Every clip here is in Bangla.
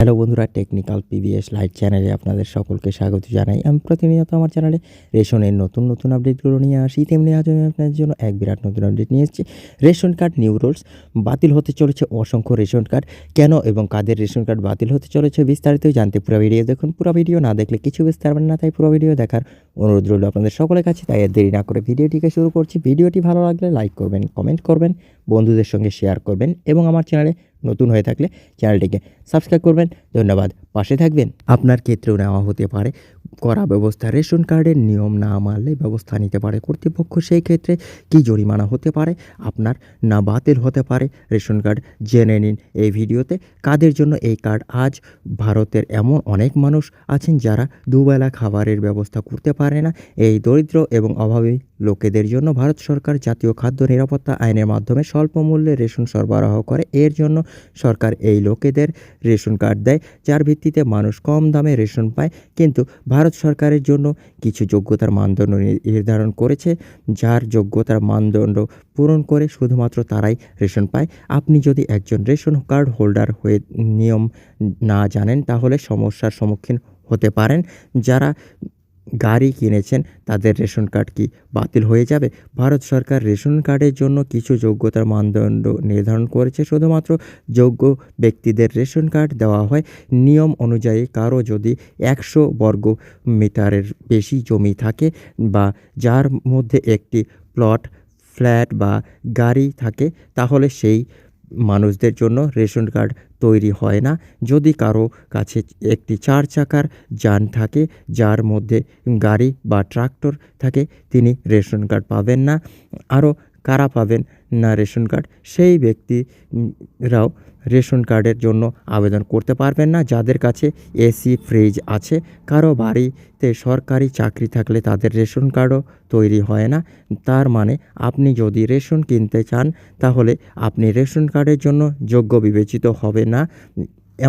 হ্যালো বন্ধুরা, টেকনিক্যাল পিভিএস লাইট চ্যানেলে আপনাদের সকলকে স্বাগত জানাই। আমি প্রতিনিয়ত আমার চ্যানেলে রেশনের নতুন নতুন আপডেটগুলো নিয়ে আসি। তেমনি আজ আমি আপনাদের জন্য এক বিরাট নতুন আপডেট নিয়ে এসেছি। রেশন কার্ড নিউ রুলস বাতিল হতে চলেছে অসংখ্য রেশন কার্ড। কেন এবং কাদের রেশন কার্ড বাতিল হতে চলেছে বিস্তারিত জানতে পুরো ভিডিও দেখুন। পুরো ভিডিও না দেখলে কিছু বুঝতে পারবেন না, তাই পুরো ভিডিও দেখার অনুরোধ রইল আপনাদের সকলের কাছে। তাই আর দেরি না করে ভিডিওটিকে শুরু করছি। ভিডিওটি ভালো লাগলে লাইক করবেন, কমেন্ট করবেন, বন্ধুদের সঙ্গে শেয়ার করবেন এবং আমার চ্যানেলে নতুন হয়ে থাকলে চ্যানেলটিকে সাবস্ক্রাইব করবেন। ধন্যবাদ। পাশে থাকবেন। আপনার ক্ষেত্রেও নেওয়া হতে পারে। করা ব্যবস্থা, রেশন কার্ডের নিয়ম না মানলে ব্যবস্থা নিতে পারে কর্তৃপক্ষ। সেই ক্ষেত্রে কি জরিমানা হতে পারে? আপনার না বাতিল হতে পারে। রেশন কার্ড জেনে নিন এই ভিডিওতে। কাদের জন্য এই কার্ড? আজ ভারতের এমন অনেক মানুষ আছেন যারা দুবেলা খাবারের ব্যবস্থা করতে পারে না। এই দরিদ্র এবং অভাবী লোকেদের জন্য ভারত সরকার জাতীয় খাদ্য নিরাপত্তা আইনের মাধ্যমে স্বল্প মূল্যে রেশন সরবরাহ করে। এর জন্য সরকার এই লোকেদের রেশন কার্ড দেয়, যার ভিত্তিতে মানুষ কম দামে রেশন পায়। কিন্তু ভারত সরকারের জন্য কিছু যোগ্যতার মানদণ্ড নির্ধারণ করেছে, যার যোগ্যতার মানদণ্ড পূরণ করে শুধুমাত্র তারাই রেশন পায়। আপনি যদি একজন রেশন কার্ড হোল্ডার হয়ে নিয়ম না জানেন, তাহলে সমস্যার সম্মুখীন হতে পারেন। যারা গাড়ি কিনেছেন, তাদের রেশন কার্ড কি বাতিল হয়ে যাবে? ভারত সরকার রেশন কার্ডের জন্য কিছু যোগ্যতার মানদণ্ড নির্ধারণ করেছে। শুধুমাত্র যোগ্য ব্যক্তিদের রেশন কার্ড দেওয়া হয়। নিয়ম অনুযায়ী কারও যদি একশো বর্গ মিটারের বেশি জমি থাকে বা যার মধ্যে একটি প্লট, ফ্ল্যাট বা গাড়ি থাকে, তাহলে সেই মানুষদের জন্য রেশন কার্ড তৈরি হয় না। যদি কারও কাছে একটি চার চাকার যান থাকে, যার মধ্যে গাড়ি বা ট্রাক্টর থাকে, তিনি রেশন কার্ড পাবেন না। আরও কারা পাবেন? না, রেশন কার্ড। সেই ব্যক্তিরাও রেশন কার্ডের জন্য আবেদন করতে পারবেন না। যাদের কাছে এসি, ফ্রিজ আছে, কারও বাড়িতে সরকারি চাকরি থাকলে তাদের রেশন কার্ডও তৈরি হয় না। তার মানে আপনি যদি রেশন কিনতে চান, তাহলে আপনি রেশন কার্ডের জন্য যোগ্য বিবেচিত হবে না।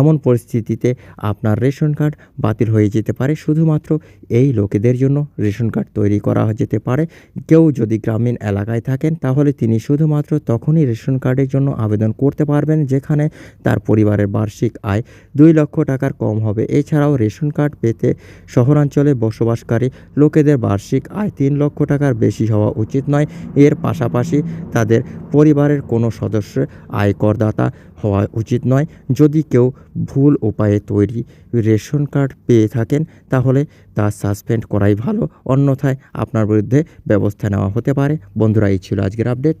এমন পরিস্থিতিতে আপনার রেশন কার্ড বাতিল হয়ে যেতে পারে। শুধুমাত্র এই লোকেদের জন্য রেশন কার্ড তৈরি করা যেতে পারে। কেউ যদি গ্রামীণ এলাকায় থাকেন, তাহলে তিনি শুধুমাত্র তখনই রেশন কার্ডের জন্য আবেদন করতে পারবেন, যেখানে তার পরিবারের বার্ষিক আয় দুই লক্ষ টাকার কম হবে। এছাড়াও রেশন কার্ড পেতে শহরাঞ্চলে বসবাসকারী লোকেদের বার্ষিক আয় তিন লক্ষ টাকার বেশি হওয়া উচিত নয়। এর পাশাপাশি তাদের পরিবারের কোনো সদস্যের আয়করদাতা হওয়া উচিত নয়। যদি কেউ ভুল উপায়ে তৈরি রেশন কার্ড পেয়ে থাকেন, তাহলে তা সাসপেন্ড করাই ভালো। অন্যথায় আপনার বিরুদ্ধে ব্যবস্থা নেওয়া হতে পারে। বন্ধুরা, এই ছিল আজকের আপডেট।